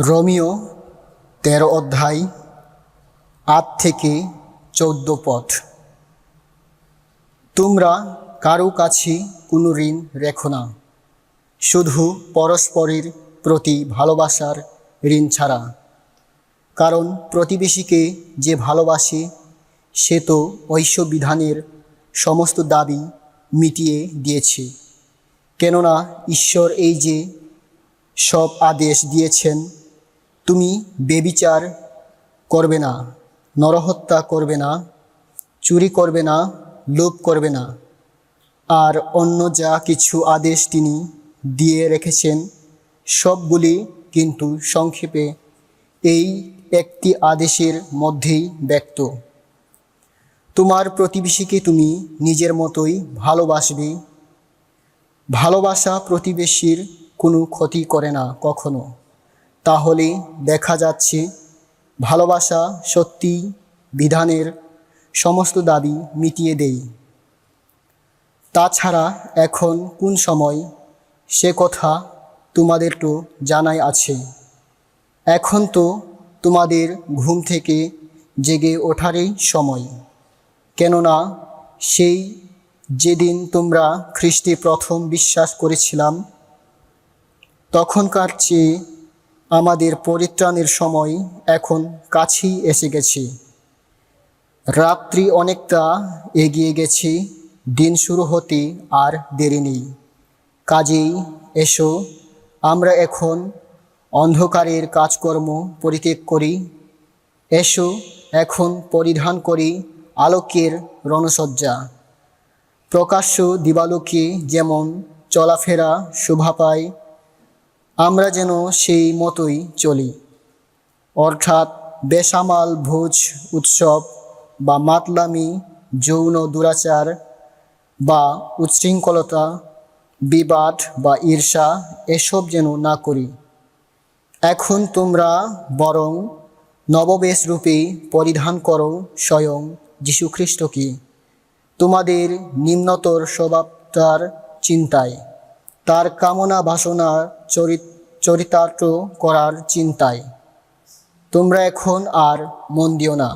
Romeo তেরো অধ্যায় আট থেকে চৌদ্দ পথ। তোমরা কারও কাছে কোনো ঋণ রেখো না। শুধু পরস্পরের প্রতি ভালোবাসার ঋণ ছাড়া। কারণ প্রতিবেশীকে যে ভালোবাসে, সে তো ঐশ্ববিধানের সমস্ত দাবি মিটিয়ে দিয়েছে। কেননা ঈশ্বর এই যে সব আদেশ দিয়েছেন তুমি বেবিচার করবে না, নরহত্যা করবে না, চুরি করবে না, লোভ করবে না। আর অন্য যা কিছু আদেশ তিনি দিয়ে রেখেছেন, সবগুলি কিন্তু সংক্ষেপে এই একটি আদেশের মধ্যেই ব্যক্ত। তোমার প্রতিবেশীকে তুমি নিজের মতোই ভালোবাসবে। ভালোবাসা প্রতিবেশীর কোনো ক্ষতি করে না কখনো। তাহলে দেখা যাচ্ছে ভালোবাসা সত্যি বিধানের সমস্ত দাবি মিটিয়ে দেই। তাছাড়া এখন কোন সময় সে কথা তোমাদের তো জানাই আছে। এখন তো তোমাদের ঘুম থেকে জেগে ওঠারই সময়। কেননা সেই যেদিন তোমরা খ্রিস্টে প্রথম বিশ্বাস করেছিলাম, তখনকার চেয়ে আমাদের পরিত্রাণের সময় এখন কাছেই এসে গেছে। রাত্রি অনেকটা এগিয়ে গেছে, দিন শুরু হতে আর দেরি নেই। কাজেই এসো, আমরা এখন অন্ধকারের কাজকর্ম পরিত্যাগ করি। এসো, এখন পরিধান করি আলোকের রণসজ্জা। প্রকাশ্য দিবালোকে যেমন চলাফেরা শোভা পায় আমরা যেন সেই মতোই চলি। অর্থাৎ বেসামাল ভোজ, উৎসব বা মাতলামি, যৌন দুরাচার বা উচ্ছৃঙ্খলতা, বিবাদ বা ঈর্ষা এসব যেন না করি। এখন তোমরা বরং নববেশ রূপে পরিধান করো স্বয়ং যীশুখ্রিস্টকে তোমাদের নিম্নতর স্বভাবটার চিন্তায়। তার কামনা বাসনা চরিত চরিতার্থ করার চিন্তায়। তোমরা এখন আর মন দিও না।